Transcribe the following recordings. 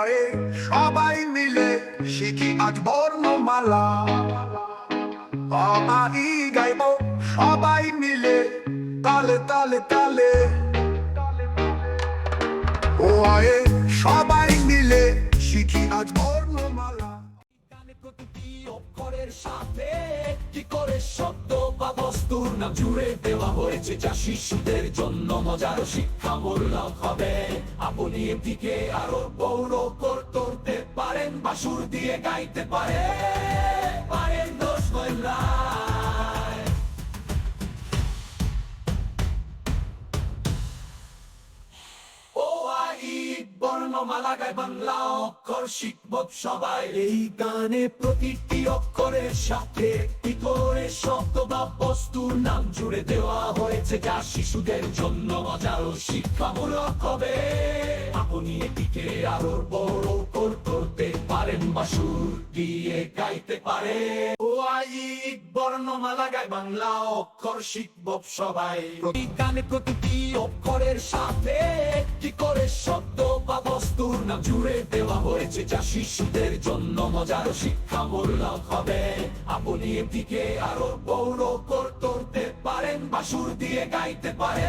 আয়ে সবাই মিলে শিখি আজ বর্ণমালা। আমি গাইব সবাই মিলে, তালে তালে তালে। ও আয়ে সাথে কি করে শব্দ বা বস্তুর নাম জুড়ে দেওয়া হয়েছে? যা শিশুদের জন্য মজার শিক্ষামূলক হবে। আপনি এদিকে আরও গৌর করতে পারেন বাসুর দিয়ে গাইতে পারে, পারেন বর্ণমালা গায় বাংলা অক্ষর শিখব সবাই। এই গানে প্রতিটি অক্ষরের সাথে একটি করে শব্দ বা বস্তুর নাম জুড়ে দেওয়া হয়েছে। যা শিশুদের জন্য মজার ও শিক্ষামূলক হবে। আপনি এটিকে আরও বড় করতে পারেন, বা সুর দিয়ে গাইতে পারে শিশুদের জন্য মজার ও শিক্ষামূলক হবে। আপনি এটিকে আরও বড় করতে পারেন বা সুর দিয়ে গাইতে পারে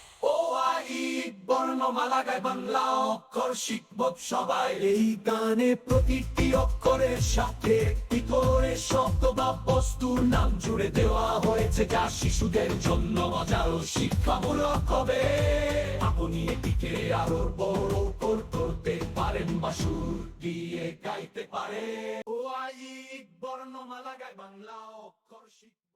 বর্ণমালা গায় বাংলা অক্ষর শিখব সবাই। এই গানে প্রতিটি অক্ষরের সাথে একটি করে শব্দ বা বস্তুর নাম জুড়ে দেওয়া হয়েছে, যা শিশুদের জন্য মজার শিক্ষামূলক হবে। আপনি এটিকে আরও বড় করতে পারেন বা সুর দিয়ে গাইতে পারে ও আই বর্ণমালা গায় বাংলা অক্ষর শিখব